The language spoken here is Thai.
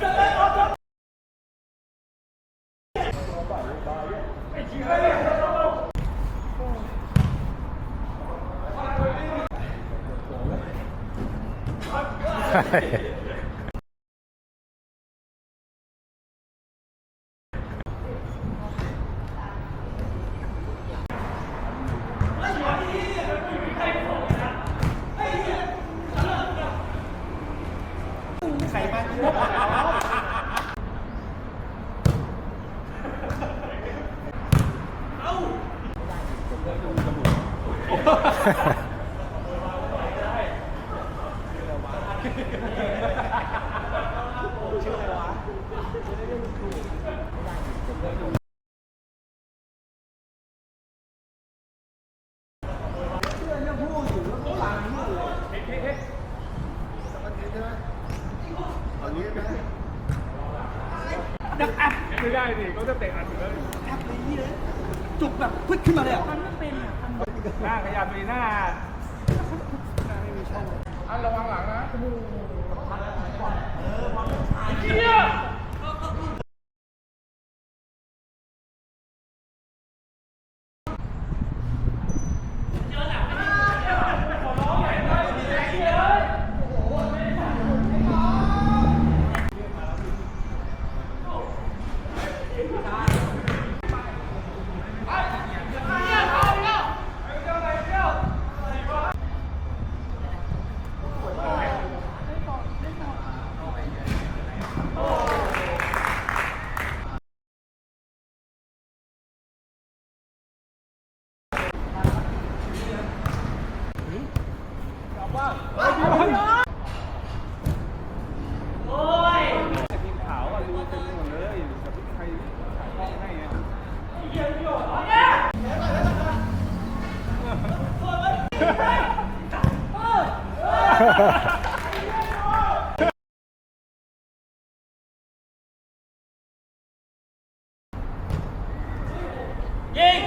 ใครบ้างดักอัดไม่ได้ดิเขาจะเตะอันอยู่แล้วแทบเลยจุกแบบพึ่ขึ้นมาเลยอ่ะหน้าขยับมีหน้าหน้าไม่มีช่องอระวังหลังนะ 예!